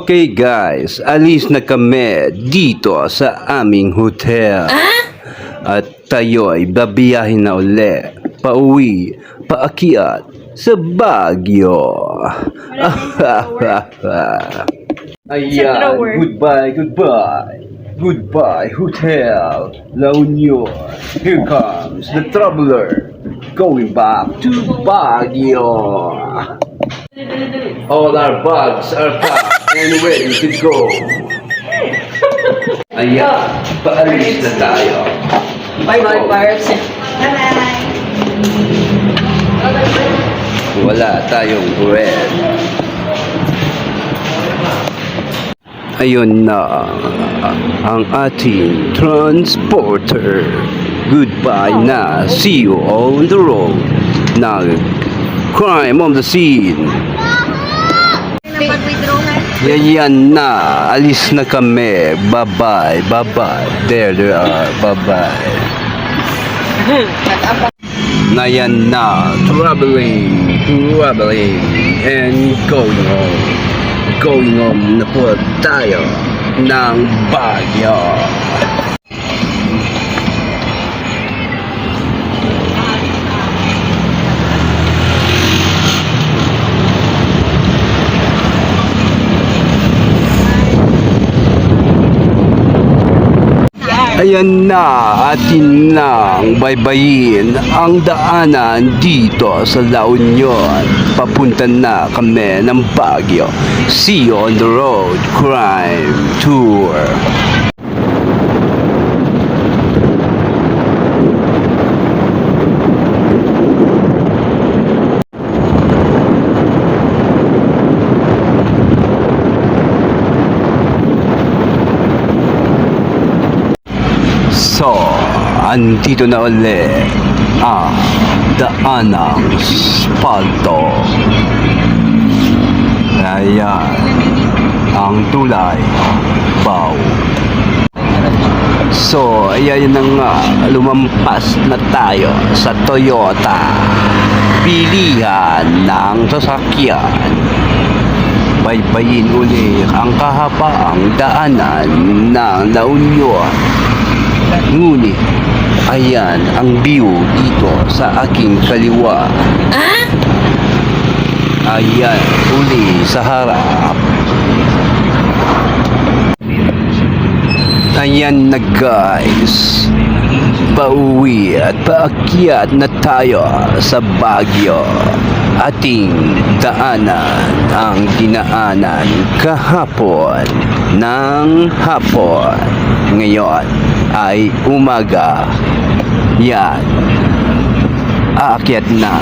Okay guys, alis na kami dito sa aming hotel. At tayo ay babiyahin na uli, pauwi, paakyat sa Baguio. Ayan, goodbye, goodbye. Goodbye, hotel, La Union. Here comes the traveler going back to Baguio. All our bags are packed and ready to go. Ayan, paalis na tayo. Bye-bye, Barbs. Wala tayong bread. Ayun na ang ating transporter. Goodbye na. See you on the road. Na crime on the scene. Yan na. Alis na kami. Bye-bye. Bye-bye. There they are. Bye-bye. na yan na traveling, traveling, and going home. Going home na po tayo ng Baguio. Ayan na, atin nang baybayin ang daanan dito sa La Union. Papunta na kami ng Baguio. See you on the road, crime tour. So, andito na uli ang daanang spalto. Ayan, ang tulay, bow. So, ayan na nga, lumampas na tayo sa Toyota. Pilihan ng sasakyan. Baybayin uli ang kahabaang daanan ng La Union. Ngunit, ayan ang view dito sa aking kaliwa. Ayan, uli sa harap. Ayan na guys. Pauwi at paakyat na tayo sa Baguio. Ating daanan ang dinaanan kahapon ng hapon. Ngayon ay umaga. Yan. Aakyat na.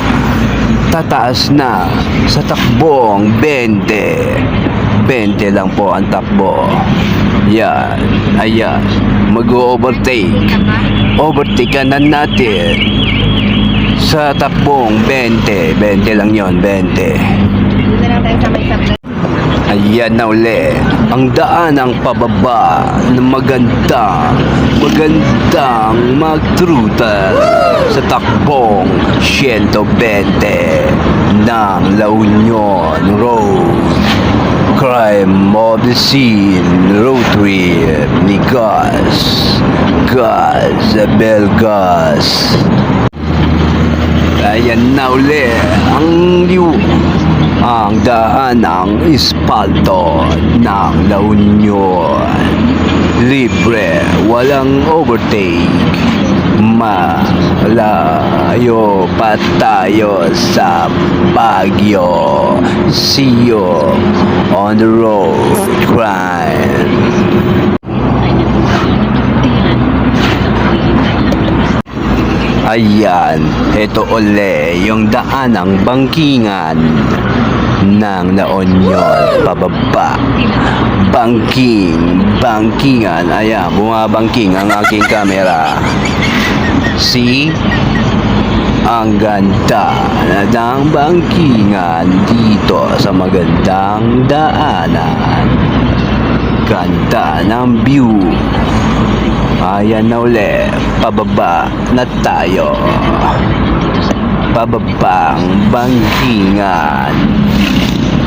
Tataas na sa takbong 20. 20 lang po ang takbo. Yan. Ayan. Mag-overtake. Overtake na natin. Sa takbong 20. 20 lang yon 20. Ayan na uli, ang daan ng pababa na magandang, magandang magtrutal sa takbong 120 ng La Union Road. Crime of the scene, road trip ni Gus, Gus Belgas. Ayan na uli ang liw ang daan ng ispalto ng La Union. Libre, walang overtake. Malayo pa tayo sa Baguio. See you on the road, crime. Ayan, ito uli yung daan ng bangkingan ng La Union pababa. Bangking, bangkingan. Ayan, bumabangking ang aking camera. See? Ang ganda ng bangkingan dito sa magandang daanan. Ganda ng view. Ayan na uli, pababa na tayo. Pababang bangkingan.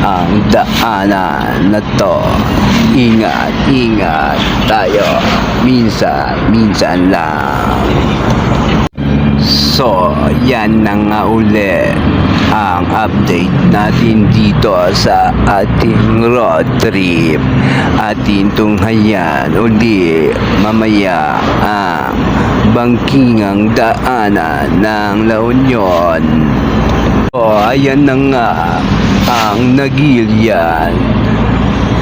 Ang daanan na to. Ingat, ingat tayo. Minsan, minsan lang. So, yan na nga ulit ang update natin dito sa ating road trip. Ating tunghayan uli mamaya ang bangkingang daanan ng La Union. So, ayan na nga ang nagilian.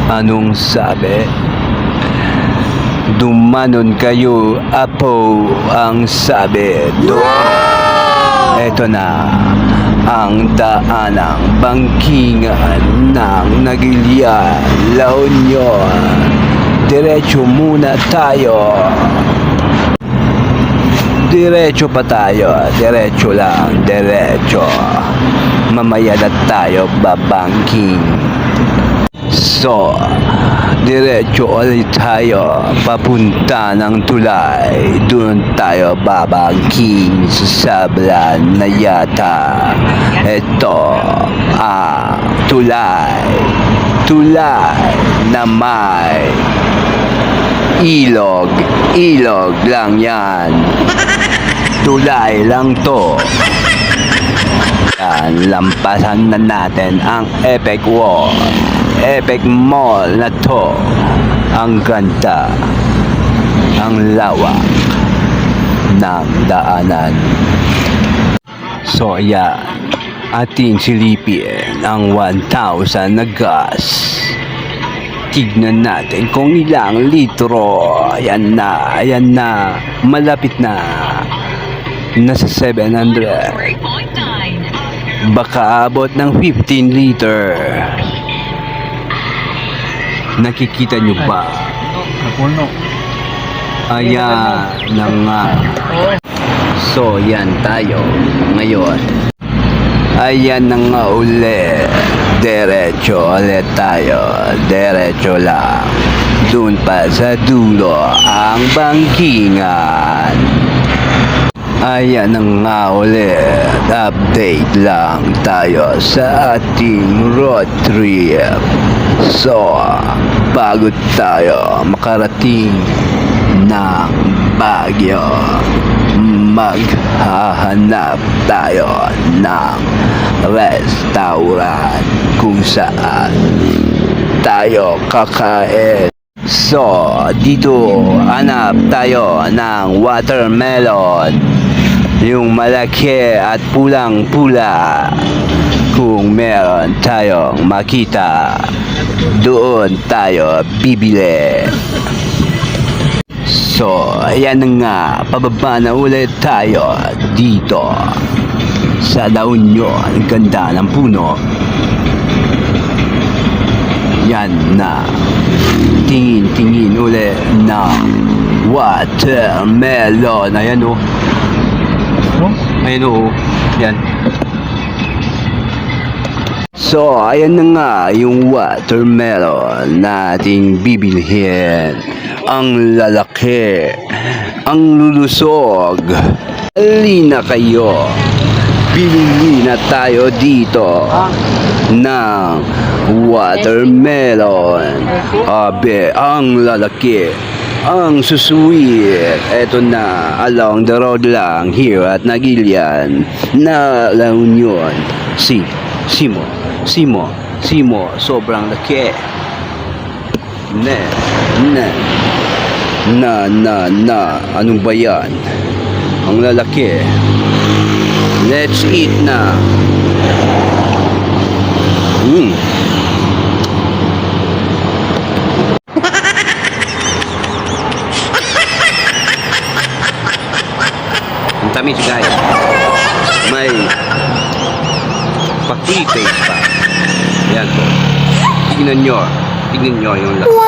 Anong sabi? Dumanon kayo, apo, ang sabi doon. Ito na ang daanang bangkingan ng Nagilian, La Union. Diretso muna tayo. Diretso pa tayo, diretso lang, diretso. Mamaya na tayo babangking. So, diretso ulit tayo papunta ng tulay. Doon tayo babangking sa sablan na yata. Ito ang tulay. Tulay na may ilog. Ilog lang yan. Tulay lang to. Yan, lampasan na natin ang Epic Wall. Epic Mall na to. Ang ganda. Ang lawak ng daanan. So, yan. Ating silipin ang 1,000 na gas. Tignan natin kung ilang litro. Ayan na, ayan na. Malapit na. Nasa 700 baka abot ng 15 liter. Nakikita nyo ba? Napuno. Ayan na nga. So, yan tayo ngayon. Ayan na nga uli. Diretso ulit tayo. Diretso lang. Doon pa sa dulo ang bangkingan. Ayan na nga ulit. Update lang tayo sa ating road trip. So, bago tayo makarating ng Baguio, maghahanap tayo ng restaurant kung saan tayo kakain. So, dito hanap tayo ng watermelon. Yung malaki at pulang-pula. Kung meron tayong makita, doon tayo bibili. So, ayan nga, pababa na ulit tayo dito sa La Union. Ganda ng puno. Yan na. Tingin-tingin ulit na watermelon. Ayan o. Oh? Ayan o. Yan. So, ayan na nga yung watermelon nating bibilhin. Ang lalaki, ang lulusog. Alina kayo. Bili na tayo dito ng watermelon. Abe, ang lalaki. Ang susuwit. Eto na, along the road lang here at Nagilian na La Union. Si, Simo, Simo, Simo, sobrang laki. Ne, ne, na, na, na, anong ba yan? Ang lalaki. Let's eat na. Mm. Tamis guys. May pakitay pa. Yan po. Tingnan nyo. Tingnan nyo yung laki.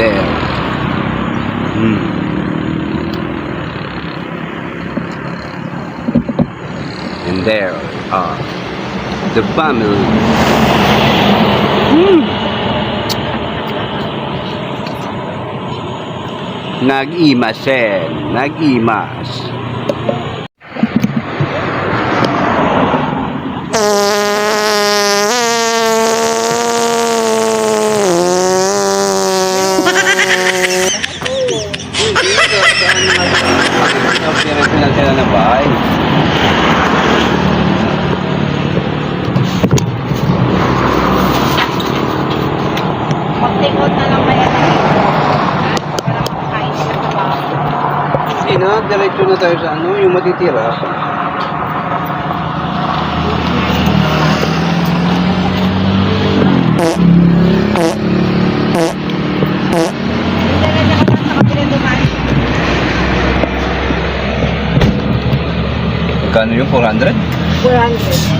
There. Mm. And there are the family. Nag-imasen. Nag-imas. Pagtikot na lang kayo. Nag-imas. diretso na tayo sa ano, yung matitira. Kano yung 400? 400.